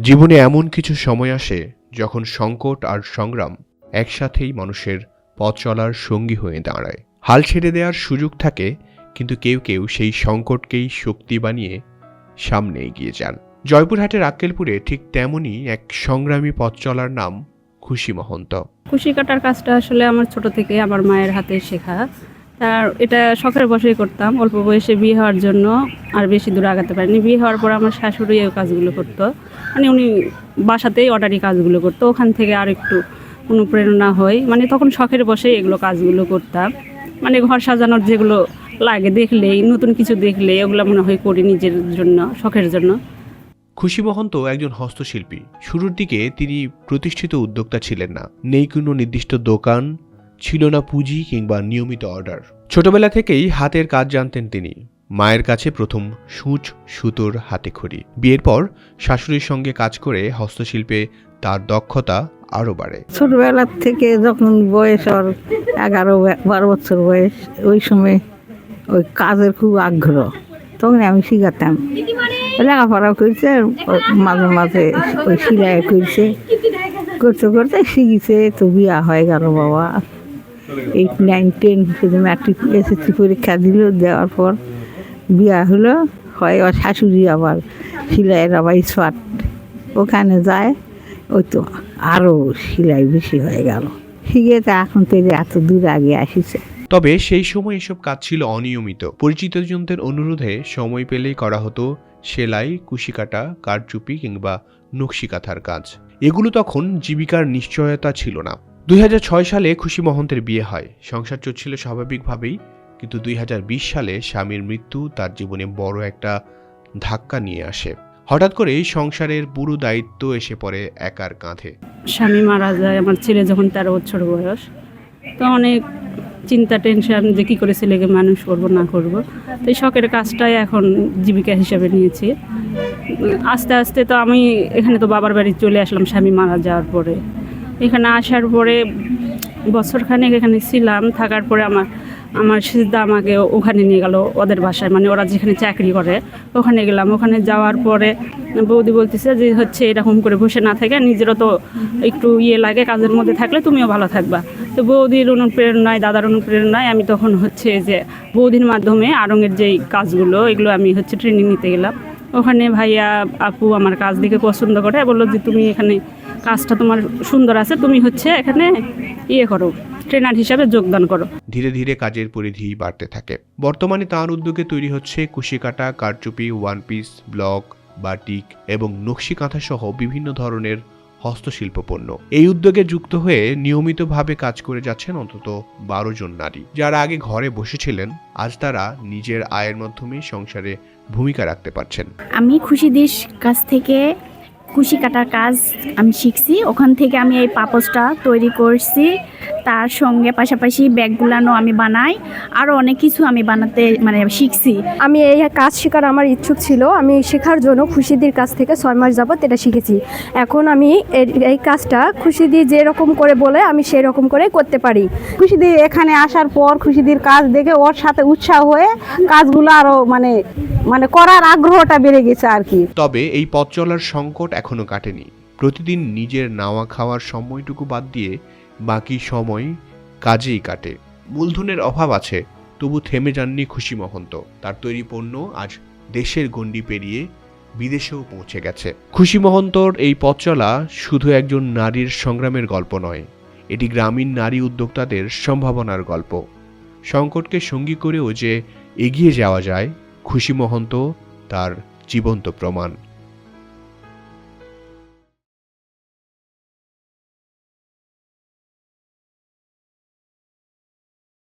জীবনে এমন কিছু সময় আসে যখন সংকট আর সংগ্রাম একসাথেই মানুষের পথ চলার সঙ্গী হয়ে দাঁড়ায়। হাল ছেড়ে দেওয়ার সুযোগ থাকে, কিন্তু কেউ কেউ সেই সংকটকেই শক্তি বানিয়ে সামনে এগিয়ে যান। জয়পুরহাটের আক্কেলপুরে ঠিক তেমনই এক সংগ্রামী পথ চলার নাম খুশি মহন্ত। খুশি কাটার কাজটা আসলে আমার ছোট থেকে আমার মায়ের হাতে শেখা। তার এটা শখের বসেই করতাম, অল্প বয়সে বিয়ে হওয়ার জন্য আর বেশি দূর আগাতে পারিনি। বিয়ে হওয়ার পর আমার শাশুড়ি এই কাজগুলো করতো। মানে উনি বাসাতেই অর্ডারি কাজগুলো করতো, ওখান থেকে আর একটু অনুপ্রেরণা হয় মানে তখন শখের বসেই এগুলো কাজগুলো করতাম। মানে ঘর সাজানোর যেগুলো লাগে দেখলেই, নতুন কিছু দেখলে ওগুলো মনে হয় করি নিজের জন্য, শখের জন্য। খুশি মহন্ত একজন হস্তশিল্পী। শুরুর দিকে তিনি প্রতিষ্ঠিত উদ্যোক্তা ছিলেন না। নেই কোনো নির্দিষ্ট দোকান ছিল না পুঁজি কিংবা নিয়মিত অর্ডার। ছোটবেলা থেকেই হাতের কাজ জানতেন তিনি। মায়ের কাছে প্রথম সূচ, সুতোর হাতে খড়ি। বিয়ের পর শাশুড়ির সঙ্গে কাজ করে হস্তশিল্পে তার দক্ষতা আরও বাড়ে। ছোটবেলার থেকে যখন বয়স আর এগারো, বারো বছর বয়স, ওই সময় ওই কাজের খুব আগ্রহ। তখন আমি শিখাতাম। লেখাপড়া করছে মাঝে মাঝে ওই সিলাই করছে। করতে করতে শিখেছে, তো বিয়া হয়ে গেল বাবা। এইট, নাইন, টেন শুধু ম্যাট্রিক এসএসসি পরীক্ষা দিল, দেওয়ার পর বিয়া হলো, হয় ওর শাশুড়ি আবার সিলাইয়ের আবার স্পাট ওখানে যায়, ওই তো আরও সেলাই বেশি হয়ে গেল। শিখে তো এখন তো এত দূর আগে আসিছে। তবে সেই সময় এসব কাজ ছিল অনিয়মিত। পরিচিত পরিচিতজনদের অনুরোধে সময় পেলেই করা হতো সেলাই, কুশিকাটা, কারচুপি কিংবা নকশি কাঁথার কাজ। এগুলো তখন জীবিকার নিশ্চয়তা ছিল না। দু হাজার ছয় সালে খুশি মহন্তের বিয়ে হয়। সংসার চলছিল স্বাভাবিকভাবেই, কিন্তু দুই হাজার বিশ সালে স্বামীর মৃত্যু তার জীবনে বড় একটা ধাক্কা নিয়ে আসে। হঠাৎ করেই সংসারের পুরো দায়িত্ব এসে পড়ে একার কাঁধে। স্বামী মারা যায়, আমার ছেলে যখন তেরো বছর বয়স, তো অনেক চিন্তা, টেনশন যে কী করে ছেলেকে মানুষ করব, না করব। তো এই শখের কাজটাই এখন জীবিকা হিসাবে নিয়েছি। আস্তে আস্তে তো আমি এখানে তো বাবার বাড়ি চলে আসলাম, স্বামী মারা যাওয়ার পরে। এখানে আসার পরে বছরখানেক এখানে ছিলাম, থাকার পরে আমার আমার সিদ্ধা আমাকে ওখানে নিয়ে গেল ওদের বাসায় মানে ওরা যেখানে চাকরি করে ওখানে গেলাম। ওখানে যাওয়ার পরে বৌদি বলতেছে যে হচ্ছে এরকম করে বসে না থাকে নিজেরও তো একটু ইয়ে লাগে, কাজের মধ্যে থাকলে তুমিও ভালো থাকবা। তো বৌদির অনুপ্রেরণায়, দাদার অনুপ্রেরণায় আমি তখন হচ্ছে যে বৌদির মাধ্যমে আরঙের যেই কাজগুলো, এগুলো আমি হচ্ছে ট্রেনিং নিতে গেলাম। ওখানে ভাইয়া আপু আমার কাজ দেখে পছন্দ করে, বলল যে তুমি এখানে কাজটা তোমার সুন্দর আছে, তুমি হচ্ছে এখানে ইয়ে করো ট্রেনার হিসাবে যোগদান করো। ধীরে ধীরে কাজের পরিধি বাড়তে থাকে। বর্তমানে তার উদ্যোগে তৈরি হচ্ছে কুশিকাটা, কারচুপি, ওয়ান পিস, ব্লক, বাটিক এবং নকশি কাঁথা সহ বিভিন্ন ধরনের হস্তশিল্প পণ্য এই উদ্যোগে যুক্ত হয়ে নিয়মিতভাবে কাজ করে যাচ্ছেন অন্তত বারো জন নারী। যারা আগে ঘরে বসেছিলেন, আজ তারা নিজের আয়ের মাধ্যমে সংসারে ভূমিকা রাখতে পারছেন। আমি খুশি দেশ কাছ থেকে খুশি কাটার কাজ আমি শিখছি। ওখান থেকে আমি এই পাপোসটা তৈরি করছি। তার সঙ্গে পাশাপাশি ব্যাগগুলানো আমি বানাই। আরও অনেক কিছু আমি বানাতে মানে শিখছি। আমি এই কাজ শেখার আমার ইচ্ছুক ছিল। আমি শেখার জন্য খুশিদির কাছ থেকে ছয় মাস যাবত এটা শিখেছি। এখন আমি এর- এই কাজটা খুশিদি যেরকম করে বলে আমি সেই রকম করে করতে পারি। খুশিদি এখানে আসার পর খুশিদির কাজ দেখে ওর সাথে উৎসাহ হয়ে কাজগুলো আরও মানে মানে করার আগ্রহটা বেড়ে গেছে আর কি। তবে এই পথ চলার সংকট এখনও কাটেনি। প্রতিদিন নিজের নাওয়া খাওয়ার সময়টুকু বাদ দিয়ে বাকি সময় কাজেই কাটে। মূলধনের অভাব আছে, তবু থেমে যাননি খুশি মহন্ত। তার তৈরি পণ্য আজ দেশের গণ্ডি পেরিয়ে বিদেশেও পৌঁছে গেছে। খুশি মহন্তর এই পথ চলা শুধু একজন নারীর সংগ্রামের গল্প নয়, এটি গ্রামীণ নারী উদ্যোক্তাদের সম্ভাবনার গল্প। সংকটকে সঙ্গী করেও যে এগিয়ে যাওয়া যায়, খুশি মহন্ত তার জীবন্ত প্রমাণ।